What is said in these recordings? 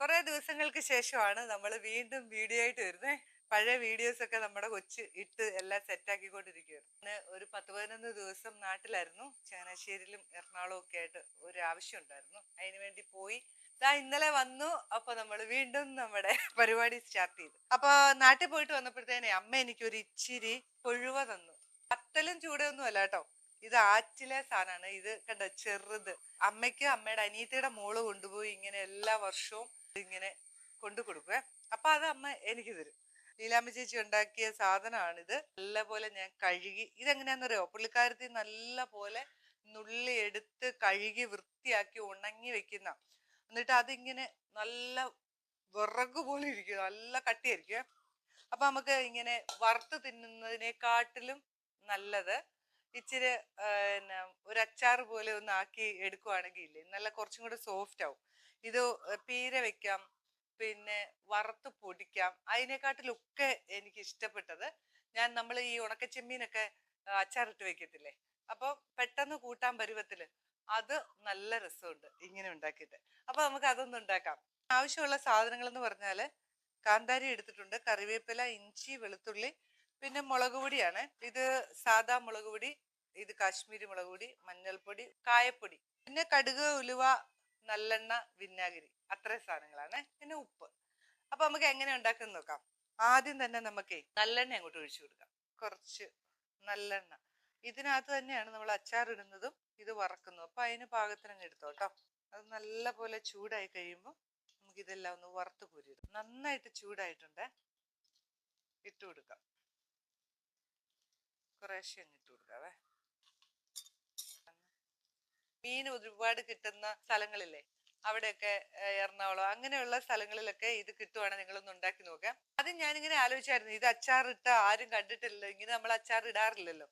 കുറെ ദിവസങ്ങൾക്ക് ശേഷമാണ് നമ്മൾ വീണ്ടും വീഡിയോ ആയിട്ട് വരുന്നത് പഴയ വീഡിയോസ് ഒക്കെ നമ്മുടെ കൊച്ച് ഇട്ട് എല്ലാം സെറ്റ് ആക്കിക്കൊണ്ടിരിക്കുകയാണ്. ഒരു പത്ത് പതിനൊന്ന് ദിവസം നാട്ടിലായിരുന്നു. ചങ്ങനാശ്ശേരിയിലും എറണാകുളവും ഒക്കെ ആയിട്ട് ഒരു ആവശ്യം ഉണ്ടായിരുന്നു. അതിന് വേണ്ടി പോയി. ഇതാ ഇന്നലെ വന്നു. അപ്പൊ നമ്മൾ വീണ്ടും നമ്മുടെ പരിപാടി സ്റ്റാർട്ട് ചെയ്തു. അപ്പൊ നാട്ടിൽ പോയിട്ട് വന്നപ്പോഴത്തേനെ അമ്മ എനിക്ക് ഒരു ഇച്ചിരി കൊഴുവ തന്നു. പത്തലും ചൂടൊന്നും അല്ല കേട്ടോ. ഇത് ആറ്റിലെ സാധനമാണ്. ഇത് കണ്ടോ? ചെറുത്. അമ്മയ്ക്ക് അമ്മയുടെ അനിയത്തിയുടെ മോൾ കൊണ്ടുപോയി ഇങ്ങനെ എല്ലാ വർഷവും ഇങ്ങനെ കൊണ്ടു കൊടുക്കുവേ. അപ്പൊ അത് അമ്മ എനിക്ക് തരും. ലീലാമ്മ ചേച്ചി ഉണ്ടാക്കിയ സാധനമാണിത്. നല്ലപോലെ ഞാൻ കഴുകി ഇതെങ്ങനെയാണെന്നറിയോ പുള്ളിക്കാരത്തി നല്ല പോലെ നുള്ളി എടുത്ത് കഴുകി വൃത്തിയാക്കി ഉണങ്ങി വെക്കുന്ന. എന്നിട്ട് അതിങ്ങനെ നല്ല വിറക് പോലെ ഇരിക്കും. നല്ല കട്ടിയായിരിക്കും. അപ്പൊ നമുക്ക് ഇങ്ങനെ വറുത്ത് തിന്നുന്നതിനെക്കാട്ടിലും നല്ലത് ഇച്ചിരി പിന്നെ ഒരു അച്ചാർ പോലെ ഒന്ന് ആക്കി എടുക്കുവാണെങ്കിൽ ഇല്ലേ നല്ല കുറച്ചും കൂടെ സോഫ്റ്റ് ആവും ഇത് പീര വെക്കാം പിന്നെ വറുത്ത് പൊടിക്കാം. അതിനെക്കാട്ടിലൊക്കെ എനിക്ക് ഇഷ്ടപ്പെട്ടത് ഞാൻ നമ്മൾ ഈ ഉണക്കച്ചെമ്മീനൊക്കെ അച്ചാറിട്ട് വെക്കത്തില്ലേ? അപ്പോൾ പെട്ടെന്ന് കൂട്ടാൻ പരുവത്തിൽ അത് നല്ല രസമുണ്ട് ഇങ്ങനെ ഉണ്ടാക്കിയിട്ട്. അപ്പോൾ നമുക്ക് അതൊന്നും ഉണ്ടാക്കാം. ആവശ്യമുള്ള സാധനങ്ങൾ എന്ന് പറഞ്ഞാൽ കാന്താരി എടുത്തിട്ടുണ്ട് കറിവേപ്പില ഇഞ്ചി വെളുത്തുള്ളി പിന്നെ മുളക് പൊടിയാണ്. ഇത് സാദാ മുളക് പൊടി ഇത് കാശ്മീരി മുളക് പൊടി മഞ്ഞൾപ്പൊടി കായപ്പൊടി പിന്നെ കടുക് ഉലുവ നല്ലെണ്ണ വിന്നാഗിരി അത്രയും സാധനങ്ങളാണ്. പിന്നെ ഉപ്പ്. അപ്പൊ നമുക്ക് എങ്ങനെ ഉണ്ടാക്കുന്നത് നോക്കാം. ആദ്യം തന്നെ നമുക്ക് നല്ലെണ്ണ അങ്ങോട്ട് ഒഴിച്ചു കൊടുക്കാം. കുറച്ച് നല്ലെണ്ണ. ഇതിനകത്ത് തന്നെയാണ് നമ്മൾ അച്ചാർ ഇടുന്നതും ഇത് വറക്കുന്നതും. അപ്പൊ അതിന് പാകത്തിന് അങ്ങ് എടുത്തോ കേട്ടോ അത് നല്ല പോലെ ചൂടായി കഴിയുമ്പോൾ നമുക്ക് ഇതെല്ലാം ഒന്ന് വറുത്ത് കോരിയിടും. നന്നായിട്ട് ചൂടായിട്ടുണ്ട്. ഇട്ട് കൊടുക്കാം. കുറേശ്ശെ അങ്ങ് ഇട്ട് കൊടുക്കാവേ മീൻ ഒരുപാട് കിട്ടുന്ന സ്ഥലങ്ങളില്ലേ? അവിടെയൊക്കെ എറണാകുളം അങ്ങനെയുള്ള സ്ഥലങ്ങളിലൊക്കെ ഇത് കിട്ടുവാണെങ്കിൽ നിങ്ങളൊന്ന് ഉണ്ടാക്കി നോക്കാം. അത് ഞാനിങ്ങനെ ആലോചിച്ചായിരുന്നു ഇത് അച്ചാർ ഇട്ട ആരും കണ്ടിട്ടില്ലല്ലോ ഇങ്ങനെ നമ്മൾ അച്ചാർ ഇടാറില്ലല്ലോ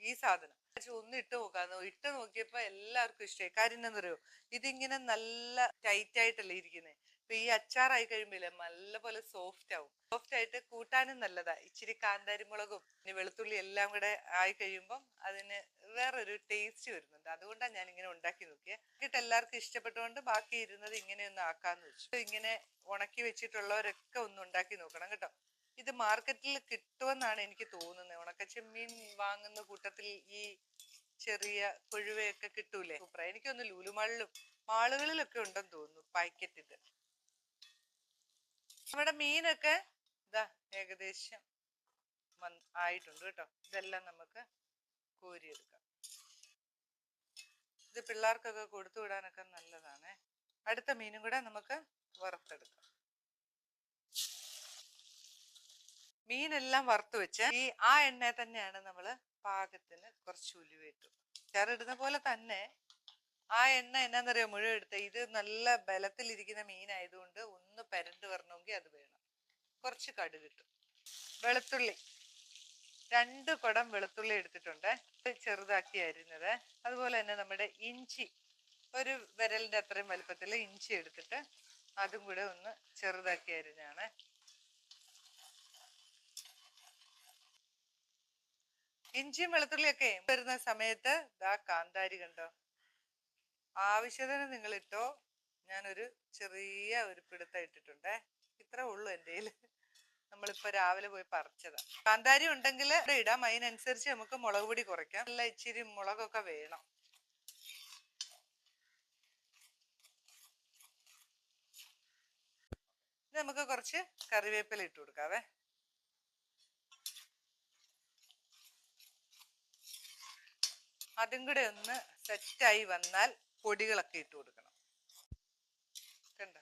ഈ സാധനം. ഒന്ന് ഇട്ട് നോക്കാന്ന് ഇട്ട് നോക്കിയപ്പോ എല്ലാവർക്കും ഇഷ്ടമായി കാര്യം എന്താണെന്നറിയോ ഇതിങ്ങനെ നല്ല ടൈറ്റ് ആയിട്ടല്ലേ ഇരിക്കുന്നത് അപ്പൊ ഈ അച്ചാറായി കഴിയുമ്പോഴേ നല്ലപോലെ സോഫ്റ്റ് ആവും. സോഫ്റ്റ് ആയിട്ട് കൂട്ടാനും നല്ലതാ. ഇച്ചിരി കാന്താരിമുളകും പിന്നെ വെളുത്തുള്ളി എല്ലാം കൂടെ ആയി കഴിയുമ്പം അതിന് വേറൊരു ടേസ്റ്റ് വരുന്നുണ്ട്. അതുകൊണ്ടാണ് ഞാൻ ഇങ്ങനെ ഉണ്ടാക്കി നോക്കിയത് എന്നിട്ട് എല്ലാവർക്കും ഇഷ്ടപ്പെട്ടുകൊണ്ട് ബാക്കി ഇരുന്നത് ഇങ്ങനെ ഒന്ന് ആക്കാന്ന് വെച്ചു. ഇങ്ങനെ ഉണക്കി വെച്ചിട്ടുള്ളവരൊക്കെ ഒന്ന് ഉണ്ടാക്കി നോക്കണം കേട്ടോ. ഇത് മാർക്കറ്റിൽ കിട്ടുമെന്നാണ് എനിക്ക് തോന്നുന്നത് ഉണക്കച്ചെമ്മീൻ വാങ്ങുന്ന കൂട്ടത്തിൽ ഈ ചെറിയ കൊഴുവയൊക്കെ കിട്ടൂലേ? സൂപ്പർ എനിക്കൊന്ന് ലൂലുമാളിലും മാളുകളിലൊക്കെ ഉണ്ടെന്ന് തോന്നുന്നു പാക്കറ്റ് ഇത് നമ്മുടെ മീനൊക്കെ ഇതാ ഏകദേശം ആയിട്ടുണ്ട് കേട്ടോ. ഇതെല്ലാം നമുക്ക് കോരിയെടുക്കാം. ഇത് പിള്ളേർക്കൊക്കെ കൊടുത്തു വിടാനൊക്കെ നല്ലതാണ്. അടുത്ത മീനും കൂടെ നമുക്ക് വറുത്തെടുക്കാം. മീനെല്ലാം വറുത്ത് വെച്ച് ഈ ആ എണ്ണ തന്നെയാണ് നമ്മൾ പാകത്തിന് കുറച്ച് ഉലുവയിട്ടു ചേറിടുന്ന പോലെ തന്നെ ആ എണ്ണ എന്നാന്നറിയോ മുഴുവൻ എടുത്ത് ഇത് നല്ല ബലത്തിലിരിക്കുന്ന മീനായതുകൊണ്ട് ഒന്ന് പെരണ്ട് വരണമെങ്കിൽ അത് വേണം. കുറച്ച് കടുക് കിട്ടും വെളുത്തുള്ളി. രണ്ട് കുടം വെളുത്തുള്ളി എടുത്തിട്ടുണ്ട്. ചെറുതാക്കി അരിഞ്ഞത് അതുപോലെ തന്നെ നമ്മുടെ ഇഞ്ചി ഒരു വിരലിന്റെ അത്രയും വലുപ്പത്തിൽ ഇഞ്ചി എടുത്തിട്ട് അതും കൂടെ ഒന്ന് ചെറുതാക്കി അരിഞ്ഞാണ്. ഇഞ്ചിയും വെളുത്തുള്ളിയൊക്കെ വരുന്ന സമയത്ത് ദാ കാന്താരി കണ്ടോ? ആവശ്യത്തിന് നിങ്ങൾ ഇട്ടോ ഞാനൊരു ചെറിയ ഒരു പിടുത്തം ഇട്ടിട്ടുണ്ടേ. ഇത്ര ഉള്ളൂ എന്റെ നമ്മളിപ്പോ രാവിലെ പോയി പറിച്ചതാ. കാന്താരി ഉണ്ടെങ്കിൽ ഇടാം. അതിനനുസരിച്ച് നമുക്ക് മുളക് പൊടി കുറയ്ക്കാം. നല്ല ഇച്ചിരി മുളകൊക്കെ വേണം. നമുക്ക് കുറച്ച് കറിവേപ്പില ഇട്ട് കൊടുക്കാവേ. അതും കൂടെ ഒന്ന് സെറ്റായി വന്നാൽ പൊടികളൊക്കെ ഇട്ട് കൊടുക്കണം. കണ്ടോ?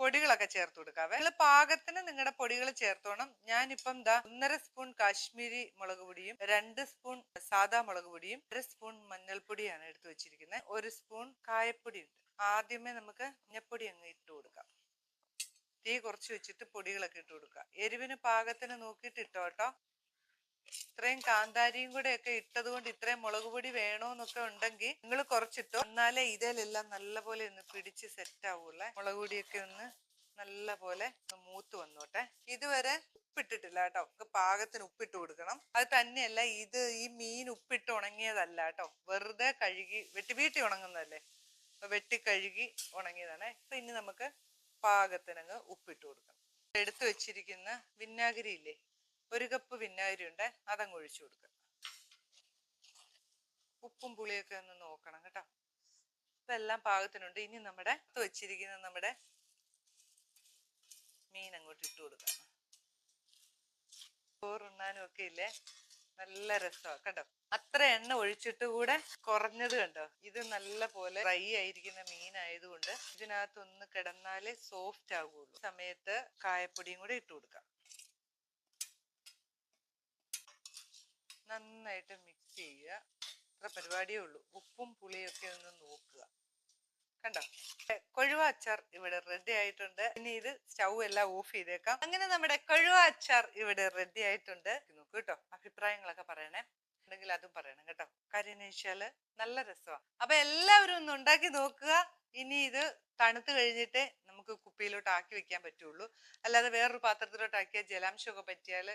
പൊടികളൊക്കെ ചേർത്ത് കൊടുക്കാവേ നിങ്ങൾ പാകത്തിന് നിങ്ങളുടെ പൊടികൾ ചേർത്തോണം. ഞാനിപ്പം ദാ ഒന്നര സ്പൂൺ കാശ്മീരി മുളക് പൊടിയും രണ്ട് സ്പൂൺ സാദാ മുളക് പൊടിയും ഒരു സ്പൂൺ മഞ്ഞൾപ്പൊടിയാണ് എടുത്തു വെച്ചിരിക്കുന്നത് ഒരു സ്പൂൺ കായപ്പൊടി ഉണ്ട് ആദ്യമേ നമുക്ക് മഞ്ഞപ്പൊടി അങ്ങ് ഇട്ട് കൊടുക്കാം. തീ കുറച്ച് വെച്ചിട്ട് പൊടികളൊക്കെ ഇട്ട് കൊടുക്കുക. എരിവിന് പാകത്തിന് നോക്കിയിട്ട് ഇട്ടോ കേട്ടോ ഇത്രയും കാന്താരിയും കൂടെ ഒക്കെ ഇട്ടത് കൊണ്ട് ഇത്രയും മുളക് പൊടി വേണോന്നൊക്കെ ഉണ്ടെങ്കിൽ നിങ്ങൾ കുറച്ചിട്ടോ. എന്നാലേ ഇതിലെല്ലാം നല്ല പോലെ ഒന്ന് പിടിച്ച് സെറ്റ് ആവുള്ളേ മുളക് പൊടിയൊക്കെ ഒന്ന് നല്ല പോലെ മൂത്ത് വന്നോട്ടെ. ഇതുവരെ ഉപ്പിട്ടിട്ടില്ല കേട്ടോ. നമുക്ക് പാകത്തിന് ഉപ്പിട്ട് കൊടുക്കണം. അത് തന്നെയല്ല ഇത് ഈ മീൻ ഉപ്പിട്ട് ഉണങ്ങിയതല്ല കേട്ടോ. വെറുതെ കഴുകി വെട്ടി വീട്ടി ഉണങ്ങുന്നതല്ലേ? വെട്ടി കഴുകി ഉണങ്ങിയതാണ്. അപ്പൊ ഇനി നമുക്ക് പാകത്തിനങ്ങ് ഉപ്പിട്ട് കൊടുക്കണം. എടുത്തു വെച്ചിരിക്കുന്ന വിനാഗിരി ഇല്ലേ? ഒരു കപ്പ് വിനാഗിരി ഉണ്ട് അതങ്ങ് ഒഴിച്ചു കൊടുക്കുക. ഉപ്പും പുളിയൊക്കെ ഒന്ന് നോക്കണം കേട്ടോ. ഇതെല്ലാം പാകത്തിനുണ്ട്. ഇനി നമ്മുടെ വെച്ചിരിക്കുന്ന നമ്മുടെ മീൻ അങ്ങോട്ട് ഇട്ട് കൊടുക്കാം. ചോറുണ്ണാനും ഒക്കെ ഇല്ലേ? നല്ല രസമാണ് കണ്ടോ? അത്ര എണ്ണ ഒഴിച്ചിട്ട് കൂടെ കുറഞ്ഞത് കണ്ടോ? ഇത് നല്ല പോലെ ഫ്രൈ ആയിരിക്കുന്ന മീനായതുകൊണ്ട് ഇതിനകത്ത് ഒന്ന് കിടന്നാലേ സോഫ്റ്റ് ആകുള്ളൂ സമയത്ത് കായപ്പൊടിയും കൂടെ ഇട്ട് കൊടുക്കാം. നന്നായിട്ട് മിക്സ് ചെയ്യുക. അത്ര പരിപാടിയേ ഉള്ളൂ. ഉപ്പും പുളിയൊക്കെ ഒന്ന് നോക്കുക. കണ്ടോ? കൊഴുവാ അച്ചാർ ഇവിടെ റെഡി ആയിട്ടുണ്ട്. ഇനി ഇത് സ്റ്റൗ എല്ലാം ഓഫ് ചെയ്തേക്കാം. അങ്ങനെ നമ്മുടെ കൊഴുവ അച്ചാർ ഇവിടെ റെഡി ആയിട്ടുണ്ട്. നോക്കൂ കേട്ടോ. അഭിപ്രായങ്ങളൊക്കെ പറയണേ. ഉണ്ടെങ്കിൽ അതും പറയണം കേട്ടോ. കാര്യം വെച്ചാൽ നല്ല രസമാണ് അപ്പൊ എല്ലാവരും ഒന്ന് ഉണ്ടാക്കി നോക്കുക. ഇനി ഇത് തണുത്ത് കഴിഞ്ഞിട്ട് നമുക്ക് കുപ്പിയിലോട്ട് ആക്കി വെക്കാൻ പറ്റുള്ളൂ. അല്ലാതെ വേറൊരു പാത്രത്തിലോട്ട് ആക്കിയാൽ ജലാംശമൊക്കെ പറ്റിയാൽ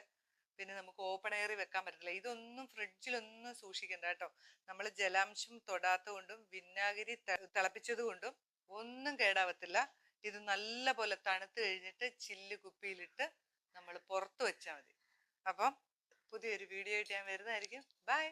പിന്നെ നമുക്ക് ഓപ്പൺ എയറിൽ വെക്കാൻ പറ്റില്ല ഇതൊന്നും ഫ്രിഡ്ജിലൊന്നും സൂക്ഷിക്കണ്ട കേട്ടോ. നമ്മൾ ജലാംശം തൊടാത്ത കൊണ്ടും വിന്നാഗിരി തിളപ്പിച്ചത് കൊണ്ടും ഒന്നും കേടാവത്തില്ല. ഇത് നല്ല പോലെ തണുത്ത് കഴിഞ്ഞിട്ട് ചില്ല് കുപ്പിയിലിട്ട് നമ്മൾ പുറത്ത് വെച്ചാൽ മതി. അപ്പം പുതിയൊരു വീഡിയോ ആയിട്ട് ഞാൻ വരുന്നതായിരിക്കും. ബൈ